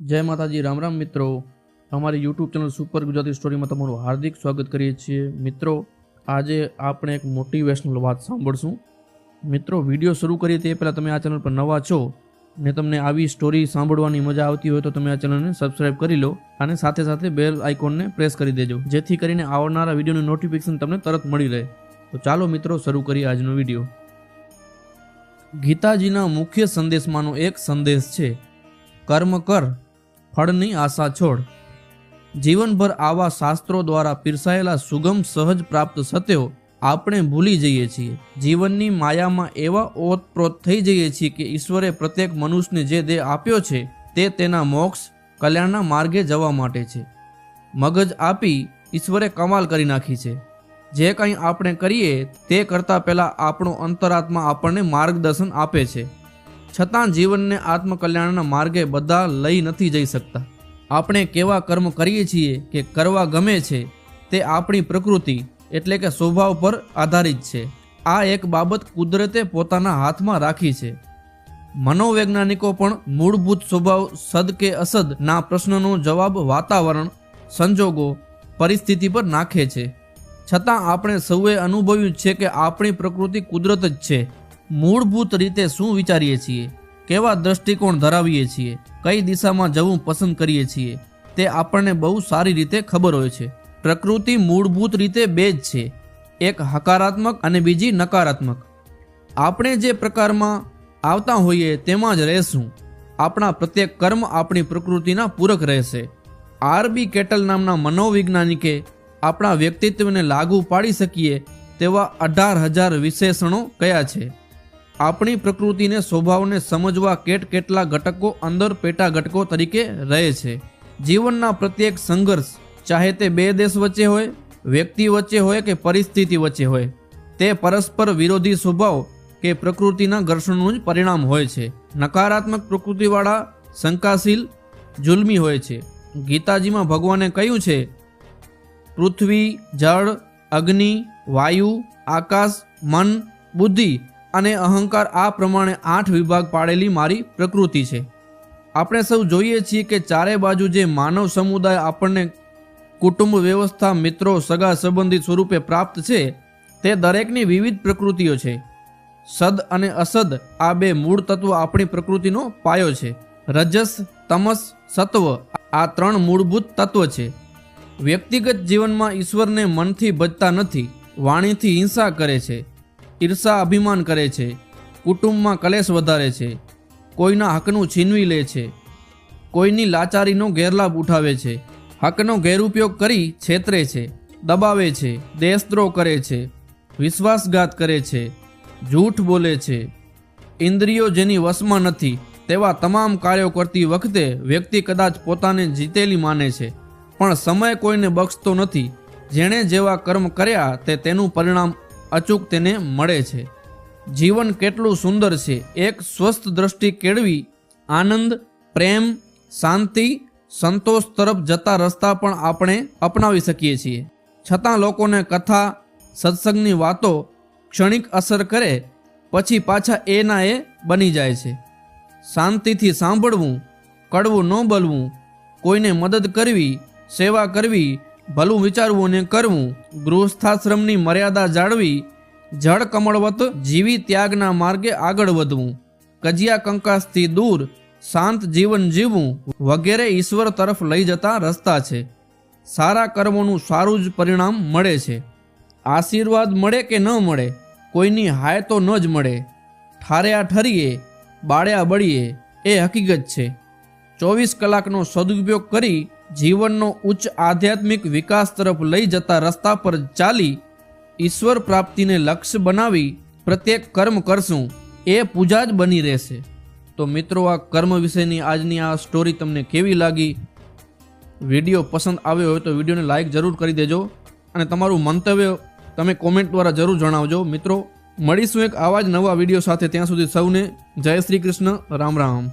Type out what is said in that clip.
જય માતાજી, રામ રામ મિત્રો. અમારી યુટ્યુબ ચેનલ સુપર ગુજરાતી સ્ટોરીમાં તમારું હાર્દિક સ્વાગત કરીએ છીએ. મિત્રો, આજે આપણે એક મોટિવેશનલ વાત સાંભળશું. મિત્રો વીડિયો શરૂ કરીએ તે પહેલાં તમે આ ચેનલ પર નવા છો ને તમને આવી સ્ટોરી સાંભળવાની મજા આવતી હોય તો તમે આ ચેનલને સબસ્ક્રાઇબ કરી લો અને સાથે સાથે બેલ આઇકોનને પ્રેસ કરી દેજો, જેથી કરીને આવનારા વિડીયોનું નોટિફિકેશન તમને તરત મળી રહે. તો ચાલો મિત્રો, શરૂ કરીએ આજનો વીડિયો ગીતાજીના મુખ્ય સંદેશમાંનો એક સંદેશ છે, કર્મ કર ફળની આશા છોડ. જીવનભર આવા શાસ્ત્રો દ્વારા પીરસાયેલા સુગમ સહજ પ્રાપ્ત સત્યો આપણે ભૂલી જઈએ છીએ. જીવનની માયામાં એવા ઓતપ્રોત થઈ જઈએ છીએ કે ઈશ્વરે પ્રત્યેક મનુષ્યને જે દેહ આપ્યો છે, તે તેના મોક્ષ, કલ્યાણના માર્ગે જવા માટે છે. મગજ આપી ઈશ્વરે કમાલ કરી નાખી છે. જે કંઈ આપણે કરીએ, તે કરતાં પહેલાં આપણો અંતરાત્મા આપણને માર્ગદર્શન આપે છે. છતાં જીવનને આત્મકલ્યાણના માર્ગે બધા લઈ નથી જઈ શકતા. આપણે કેવા કર્મ કરીએ છીએ કે કરવા ગમે છે તે આપણી પ્રકૃતિ એટલે કે સ્વભાવ પર આધારિત છે. આ એક બાબત કુદરતે પોતાના હાથમાં રાખી છે. મનોવૈજ્ઞાનિકો પણ મૂળભૂત સ્વભાવ સદ કે અસદ ના પ્રશ્નનો જવાબ વાતાવરણ, સંજોગો, પરિસ્થિતિ પર નાખે છે. છતાં આપણે સૌએ અનુભવ્યું છે કે આપણી પ્રકૃતિ કુદરત જ છે. મૂળભૂત રીતે શું વિચારીએ છીએ? કેવા દ્રષ્ટિકોણ ધરાવીએ છીએ? કઈ દિશામાં જવું પસંદ કરીએ છીએ? તે આપણને બહુ સારી રીતે ખબર હોય છે. પ્રકૃતિ મૂળભૂત રીતે બે જ છે. એક હકારાત્મક અને બીજી નકારાત્મક. આપણે જે પ્રકારમાં આવતા હોઈએ તેમાં જ રહેશું. આપણા પ્રત્યેક કર્મ આપણી પ્રકૃતિના પૂરક રહેશે. આરબી કેટલ નામના મનોવૈજ્ઞાનિકે આપણા વ્યક્તિત્વને લાગુ પાડી શકીએ તેવા અઢાર હજાર વિશેષણો કયા છે? આપણી પ્રકૃતિને, સ્વભાવને સમજવા કેટ કેટલા ઘટકો, અંદર પેટા ઘટકો તરીકે રહે છે. જીવનના પ્રત્યેક સંઘર્ષ, ચાહે તે બે દેશ વચ્ચે હોય, વ્યક્તિ વચ્ચે હોય કે પરિસ્થિતિ વચ્ચે હોય, તે પરસ્પર વિરોધી સ્વભાવ કે પ્રકૃતિના ઘર્ષણનું જ પરિણામ હોય છે. નકારાત્મક પ્રકૃતિવાળા, શંકાશીલ, જુલમી હોય છે. ગીતાજીમાં ભગવાને કહ્યું છે, પૃથ્વી, જળ, અગ્નિ, વાયુ, આકાશ, મન, બુદ્ધિ અને અહંકાર આ પ્રમાણે આઠ વિભાગ પાડેલી મારી પ્રકૃતિ છે. આપણે સૌ જોઈએ છીએ કે ચારે બાજુ જે માનવ સમુદાય આપણને કુટુંબ વ્યવસ્થા, મિત્રો, સગા સંબંધિત સ્વરૂપે પ્રાપ્ત છે, તે દરેકની વિવિધ પ્રકૃતિઓ છે. સદ અને અસદ આ બે મૂળ તત્વ આપણી પ્રકૃતિનો પાયો છે. રજસ, તમસ, સત્વ આ ત્રણ મૂળભૂત તત્વ છે. વ્યક્તિગત જીવનમાં ઈશ્વરને મનથી ભજતા નથી, વાણીથી હિંસા કરે છે. ઈર્ષા અભિમાન કરે છે. કુટુંબમાં કલેશ વધારે છે. કોઈના હકનું છીનવી લે છે. કોઈની લાચારીનો ગેરલાભ ઉઠાવે છે. હકનો ગેરઉપયોગ કરી છેતરે છે. દબાવે છે. દેશદ્રોહ કરે છે. વિશ્વાસઘાત કરે છે. જૂઠ બોલે છે. ઇન્દ્રિયો જેની વશમાં નથી, તેવા તમામ કાર્યો કરતી વખતે વ્યક્તિ કદાચ પોતાને જીતેલી માને છે. પણ સમય કોઈને બક્ષતો નથી. જેણે જેવા કર્મ કર્યા, તે તેનું પરિણામ અચૂક તેને મળે છે. જીવન કેટલું સુંદર છે. એક સ્વસ્થ દ્રષ્ટિ કેળવી, આનંદ, પ્રેમ, શાંતિ, સંતોષ તરફ જતા રસ્તા પણ આપણે અપનાવી શકીએ છીએ. છતાં લોકોને કથા, સત્સંગની વાતો ક્ષણિક અસર કરે, પછી પાછા એના એ બની જાય છે. શાંતિથી સાંભળવું, કડવું ન બોલવું, કોઈને મદદ કરવી, સેવા કરવી ભલું વિચારવું અને કરવું, ગૃહસ્થાશ્રમની મર્યાદા જાળવી, જળ કમળવત, જીવી ત્યાગના માર્ગે આગળ વધવું, કજિયા કંકાસથી દૂર, શાંત જીવન જીવવું વગેરે ઈશ્વર તરફ લઈ જતા રસ્તા છે. સારા કર્મોનું સારું જ પરિણામ મળે છે. આશીર્વાદ મળે કે ન મળે, કોઈની હાય તો ન જ મળે. ઠાર્યા ઠરીએ, બાળ્યા બળીએ, એ હકીકત છે. ચોવીસ કલાકનો સદુપયોગ કરી જીવનનો ઉચ્ચ આધ્યાત્મિક વિકાસ તરફ લઈ જતા રસ્તા પર ચાલી ઈશ્વર પ્રાપ્તિને લક્ષ્ય બનાવી પ્રત્યેક કર્મ કરશું, એ પૂજા જ બની રહેશે. તો મિત્રો, આ કર્મ વિશેની આજની આ સ્ટોરી તમને કેવી લાગી? વીડિયો પસંદ આવ્યો હોય તો વિડીયોને લાઇક જરૂર કરી દેજો અને તમારું મંતવ્ય તમે કોમેન્ટ દ્વારા જરૂર જણાવજો. મિત્રો, મળીશું એક આવા જ નવા વીડિયો સાથે ત્યાં સુધી સૌને જય શ્રી કૃષ્ણ, રામ રામ.